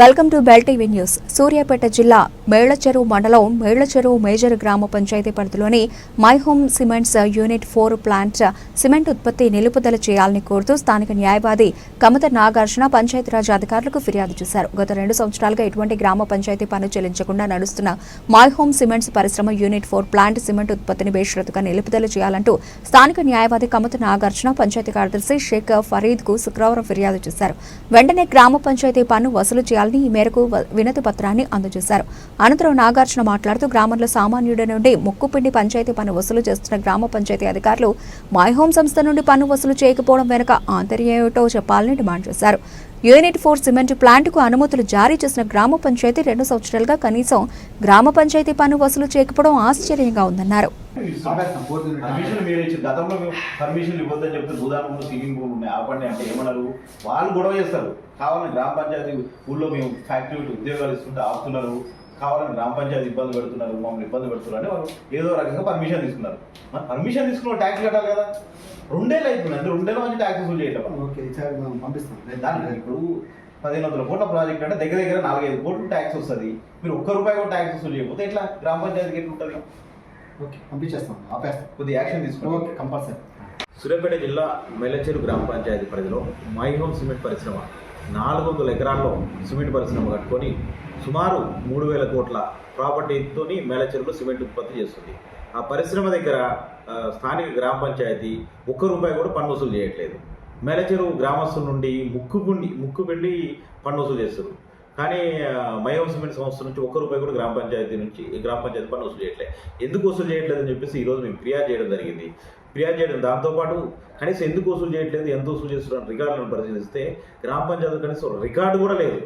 Welcome to Bell TV news. Suryapet జిల్లా మేళ్ళచెరువు మండలం Mellacheruvu major గ్రామ పంచాయతీ పరిధిలోని My Home cements unit four plant cement ఉత్పత్తి నిలుపుదల చేయాలని కోరుతూ స్థానిక న్యాయవాది కమత నాగార్జున పంచాయతీరాజ్ అధికారులకు ఫిర్యాదు చేశారు. గత రెండు సంవత్సరాలుగా ఎటువంటి గ్రామ పంచాయతీ పన్ను చెల్లించకుండా నడుస్తున్న మై హోమ్ సిమెంట్స్ పరిశ్రమ యూనిట్ ఫోర్ ప్లాంట్ సిమెంట్ ఉత్పత్తిని బేషరతుగా నిలుపుదల చేయాలంటూ స్థానిక న్యాయవాది కమత నాగార్జున పంచాయతీ కార్యదర్శి షేక్ ఫరీద్కు శుక్రవారం ఫిర్యాదు చేశారు. వెంటనే గ్రామ పంచాయతీ పన్ను వసూలు చేయాలని ఈ మేరకు వినతి పత్రాన్ని అందజేశారు. అనంతరం నాగార్జున మాట్లాడుతూ గ్రామంలో సామాన్యుడి నుండి ముక్కుపిండి పంచాయతీ పన్ను వసూలు చేస్తున్న గ్రామ పంచాయతీ అధికారులు మై హోమ్ సంస్థ నుండి పన్ను వసూలు చేయకపోవడం వెనుక ఆంతర్యం ఏమిటో చెప్పాలని డిమాండ్ చేశారు. యూనిట్ ఫోర్ సిమెంట్ ప్లాంట్కు అనుమతులు జారీ చేసిన గ్రామ పంచాయతీ రెండు సంవత్సరాలుగా కనీసం గ్రామ పంచాయతీ పన్ను వసూలు చేయకపోవడం ఆశ్చర్యంగా ఉందన్నారు. ఆపేస్తాం ఫోర్త్ యూనిట్ పర్మిషన్ మీరు ఇచ్చిన గతంలో మేము పర్మిషన్ ఇవ్వద్దని చెప్తే భూదానంలో స్విమ్మింగ్ పూల్ ఉన్నాయి. ఆపండి అంటే ఏమన్నారు వాళ్ళు గొడవ చేస్తారు. కావాలని గ్రామ పంచాయతీ ఊళ్ళో మేము ఫ్యాక్టరీ ఉద్యోగాలు ఇస్తుంటే ఆపుతున్నారు. కావాలని గ్రామ పంచాయతీ ఇబ్బంది పెడుతున్నారు మమ్మల్ని ఇబ్బంది పెడుతున్నారు అని వాళ్ళు ఏదో రకంగా పర్మిషన్ తీసుకున్నారు. మరి పర్మిషన్ తీసుకున్న ట్యాక్స్ కట్టాలి కదా. రెండేళ్ళు అయిపోయింది. అంటే రెండేళ్ళ మంచి ట్యాక్స్ వసూలు చేయటం ఓకే పంపిస్తాం. దానికి ఇప్పుడు పదిహేను వందల కోట్ల ప్రాజెక్ట్ అంటే దగ్గర దగ్గర నాలుగైదు కోట్లు ట్యాక్స్ వస్తుంది. మీరు ఒక్క రూపాయి కూడా ట్యాక్స్ వసూలు చేయకపోతే ఎట్లా? గ్రామ పంచాయతీకి ఎట్లా ఉంటుంది? ఓకే. పంపించేస్తాం. ఆపేస్తాం. కొద్దిగా యాక్షన్ తీసుకోండి. Okay compulsory. సూర్యాపేట జిల్లా మెల్లచెరు గ్రామ పంచాయతీ పరిధిలో మై హోమ్ సిమెంట్ పరిశ్రమ నాలుగు వందల ఎకరాల్లో సిమెంట్ పరిశ్రమ కట్టుకొని సుమారు మూడు వేల కోట్ల ప్రాపర్టీతో మేలచెరులో సిమెంట్ ఉత్పత్తి చేస్తుంది. ఆ పరిశ్రమ దగ్గర స్థానిక గ్రామ పంచాయతీ ఒక్క రూపాయి కూడా పన్ను వసూలు చేయట్లేదు. మేలచెరువు గ్రామస్తుల నుండి ముక్కు పిండి ముక్కు పిండి పన్ను వసూలు చేస్తారు కానీ ఆ, సిమెంట్ సంస్థ నుంచి ఒక్క రూపాయి కూడా గ్రామ పంచాయతీ నుంచి గ్రామ పంచాయతీ పన్ను వసూలు చేయట్లేదు ఎందుకు వసూలు చేయట్లేదు అని చెప్పేసి ఈరోజు మేము ఫిర్యాదు చేయడం జరిగింది. ఫిర్యాదు చేయడం దాంతోపాటు కనీసం ఎందుకు వసూలు చేయట్లేదు ఎంత వసూలు చేస్తున్నారు రికార్డులను పరిశీలిస్తే గ్రామ పంచాయతీ కనీసం రికార్డు కూడా లేదు.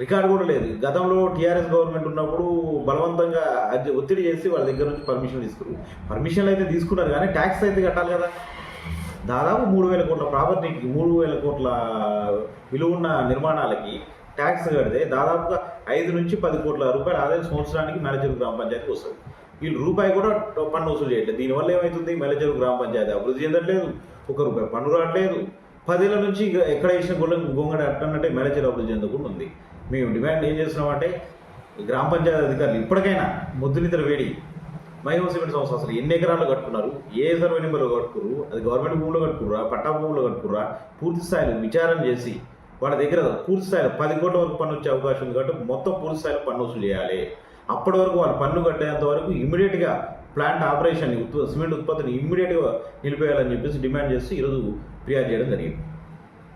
రికార్డు కూడా లేదు. గతంలో టీఆర్ఎస్ గవర్నమెంట్ ఉన్నప్పుడు బలవంతంగా అది ఒత్తిడి చేసి వాళ్ళ దగ్గర నుంచి పర్మిషన్ తీసుకున్నారు పర్మిషన్లు అయితే తీసుకున్నారు కానీ ట్యాక్స్ అయితే కట్టాలి కదా. దాదాపు మూడు వేల కోట్ల ప్రాపర్టీకి మూడు వేల కోట్ల విలువ ఉన్న నిర్మాణాలకి ట్యాక్స్ కడితే దాదాపుగా ఐదు నుంచి పది కోట్ల రూపాయల ఆదాయం సంవత్సరానికి మేనేజర్ గ్రామ పంచాయతీకి వస్తుంది. వీళ్ళు రూపాయి కూడా పన్ను వసూలు చేయట్లేదు. దీనివల్ల ఏమవుతుంది మేనేజర్ గ్రామ పంచాయతీ అభివృద్ధి చెందట్లేదు. ఒక రూపాయి పన్ను రావట్లేదు. పదేళ్ళ నుంచి ఎక్కడ వేసిన గొల్ల గొంగడ అట్టనంటే మేనేజర్ అభివృద్ధి చెందకుండా ఉంది. మేము డిమాండ్ ఏం చేస్తున్నామంటే గ్రామ పంచాయతీ అధికారులు ఇప్పటికైనా ముద్దునిద్ర వేడి మైహోమ్ సిమెంట్ సంస్థ అసలు ఎన్ని ఎకరాలు కట్టుకున్నారు? ఏ సర్వే నెంబర్లో కట్టుకురు అది గవర్నమెంట్ భూమిలో కట్టుకుర్రా పట్టా భూమిలో కట్టుకుర్రా పూర్తి స్థాయిలో విచారం చేసి వాళ్ళ దగ్గర పూర్తి స్థాయిలో పది కోట్ల వరకు పన్ను వచ్చే అవకాశం ఉంది కాబట్టి మొత్తం పూర్తి స్థాయిలో పన్ను వసూలు చేయాలి. అప్పటి వరకు వాళ్ళు పన్ను కట్టేంత వరకు ఇమీడియట్గా ప్లాంట్ ఆపరేషన్ సిమెంట్ ఉత్పత్తిని ఇమ్మీడియట్గా నిలిపేయాలని చెప్పేసి డిమాండ్ చేసి ఈరోజు ఫిర్యాదు చేయడం జరిగింది.